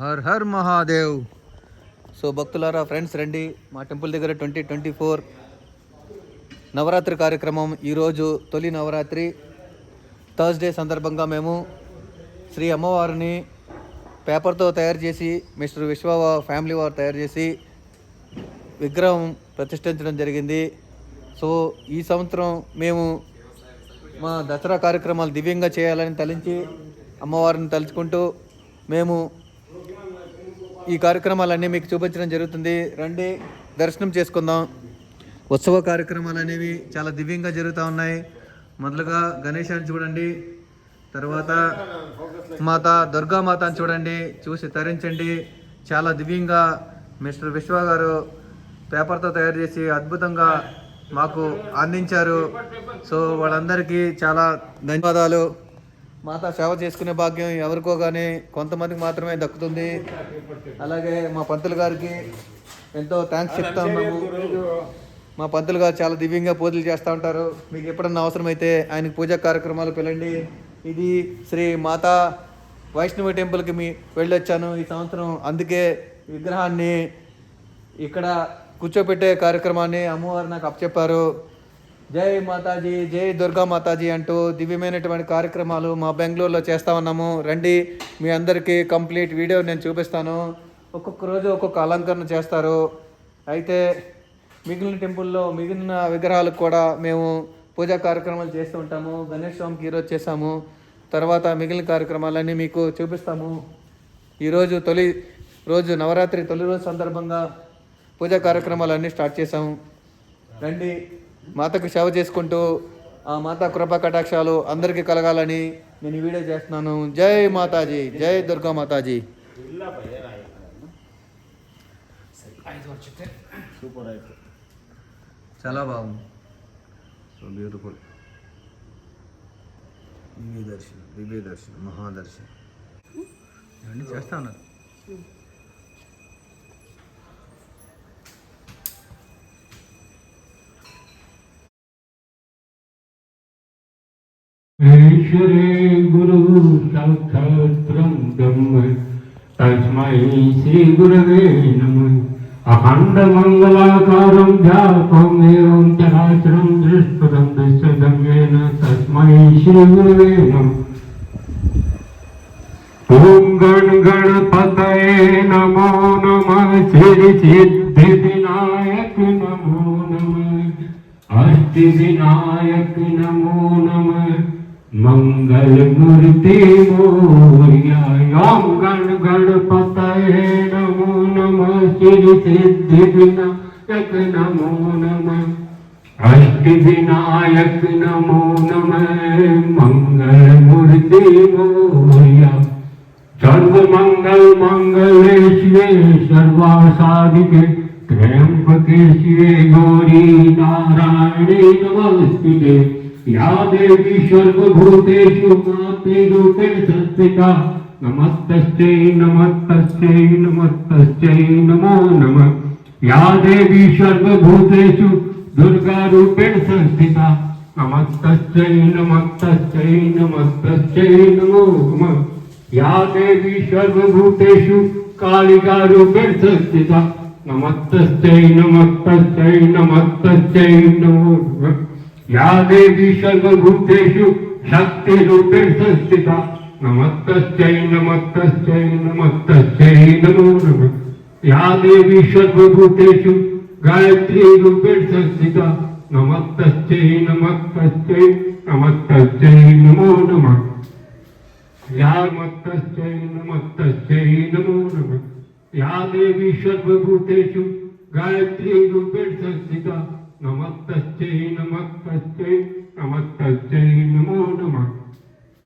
Her Har Mahadev. So భక్తులారా friends రండి. మా టెంపుల్ దగ్గర ట్వంటీ ట్వంటీ ఫోర్ నవరాత్రి కార్యక్రమం ఈరోజు తొలి నవరాత్రి. థర్స్డే సందర్భంగా మేము శ్రీ అమ్మవారిని పేపర్తో తయారు చేసి మిస్టర్ విశ్వ ఫ్యామిలీ వారు తయారు చేసి విగ్రహం ప్రతిష్ఠించడం జరిగింది. సో ఈ సంవత్సరం మేము మా దసరా కార్యక్రమాలు దివ్యంగా చేయాలని తలించి అమ్మవారిని తలుచుకుంటూ మేము ఈ కార్యక్రమాలన్నీ మీకు చూపించడం జరుగుతుంది. రండి దర్శనం చేసుకుందాం. ఉత్సవ కార్యక్రమాలు అనేవి చాలా దివ్యంగా జరుగుతూ ఉన్నాయి. మొదలుగా గణేశాన్ని చూడండి. తర్వాత మాత దుర్గామాతని చూడండి. చూసి తరించండి. చాలా దివ్యంగా మిస్టర్ విశ్వ గారు పేపర్తో తయారు చేసి అద్భుతంగా మాకు అందించారు. సో వాళ్ళందరికీ చాలా ధన్యవాదాలు. మాత సేవ చేసుకునే భాగ్యం ఎవరికో కానీ కొంతమందికి మాత్రమే దక్కుతుంది. అలాగే మా పంతులు గారికి ఎంతో థ్యాంక్స్ చెప్తా ఉన్నాము. మా పంతులు గారు చాలా దివ్యంగా పూజలు చేస్తూ ఉంటారు. మీకు ఎప్పుడన్నా అవసరమైతే ఆయనకి పూజా కార్యక్రమాలు పిలండి ఇది శ్రీ మాతా వైష్ణవి టెంపుల్కి మీ వెళ్ళొచ్చాను ఈ సంవత్సరం. అందుకే విగ్రహాన్ని ఇక్కడ కూర్చోపెట్టే కార్యక్రమాన్ని అమ్మవారు నాకు అప్పచెప్పారు. జై మాతాజీ జై దుర్గా మాతాజీ అంటూ దివ్యమైనటువంటి కార్యక్రమాలు మా బెంగళూరులో చేస్తా ఉన్నాము. రండి మీ అందరికీ కంప్లీట్ వీడియో నేను చూపిస్తాను. ఒక్కొక్క రోజు ఒక్కొక్క అలంకరణ చేస్తారు. అయితే మిగిలిన టెంపుల్లో మిగిలిన విగ్రహాలకు కూడా మేము పూజా కార్యక్రమాలు చేస్తూ ఉంటాము. గణేష్ స్వామికి ఈరోజు చేసాము తర్వాత మిగిలిన కార్యక్రమాలన్నీ మీకు చూపిస్తాము. ఈరోజు తొలి రోజు నవరాత్రి తొలి రోజు సందర్భంగా పూజా కార్యక్రమాలన్నీ స్టార్ట్ చేసాము రండి. మాతకు సేవ చేసుకుంటూ ఆ మాతా కృపా కటాక్షాలు అందరికీ కలగాలని నేను ఈ వీడియో చేస్తున్నాను. జై మాతాజీ జై దుర్గా మాతాజీ. సూపర్ అయితే చాలా బాగుంది. సో బ్యూటిఫుల్ దివ్య దర్శనం దివ్య దర్శనం మహాదర్శనం. ఇవన్నీ చేస్తా ఉన్నారు. ईश्वरे गुरु साक्षात् ब्रह्म तस्मै श्रीगुरवे नमः अखण्डमङ्गलाकारं जापम् एवं चराचरं दृष्टदं दृश्यतं येन तस्मै श्रीगुरवे नमः ॐ गण गणपतये नमो नमः सिद्धिविनायक नमो नमः अष्टविनायक नमो नमः मंगल मूर्ति मोरिया गण गणपतये नमो नमः, श्री सिद्धि विनायक नमो नमः। अष्ट विनायक नमो नमः मंगल मूर्ति मोरिया। सर्व मंगल मंगले शिवे सर्वासादिके त्र्यंबके शिवे गौरी नारायणे नमस्ते। या देवी सर्वभूतेषु माते रूपेण संस्थिता नमस्तस्यै नमस्तस्यै नमस्तस्यै नमो नमः या देवी सर्वभूतेषु दुर्गा रूपेण संस्थिता नमस्तस्यै नमस्तस्यै नमस्तस्यै नमो नमः या देवी सर्वभूतेषु कालिका रूपेण संस्थिता नमस्तस्यै नमस्तस्यै नमस्तस्यै नमो नमः ಯಾದೇವಿ ಸರ್ವಭೂತೇಶು ಶಕ್ತಿ ರೂಪೇಣ ಸಂಸ್ಥಿತ. ನಮಸ್ತೈ ನಮಸ್ತೈ ನಮಸ್ತೈ ನಮೋ ನಮ. ಯಾ ದೇವಿ ಸರ್ವಭೂತೇಶು ಗಾಯತ್ರಿ ರೂಪೇಣ ಸಂಸ್ಥಿತ. ನಮಸ್ತೈ ನಮಸ್ತೈ ನಮಸ್ತೈ ನಮೋ ನಮ. ಯಾ ಮತ್ತೈ ನಮಸ್ತೈ ನಮೋ. ನಮ ಯಾ ದೇವಿ ಸರ್ವಭೂತೇಶು ಗಾಯತ್ರಿ ರೂಪೇಣ ಸಂಸ್ಥಿತ. नमस्त नमस्त नमस्त नमो नमः।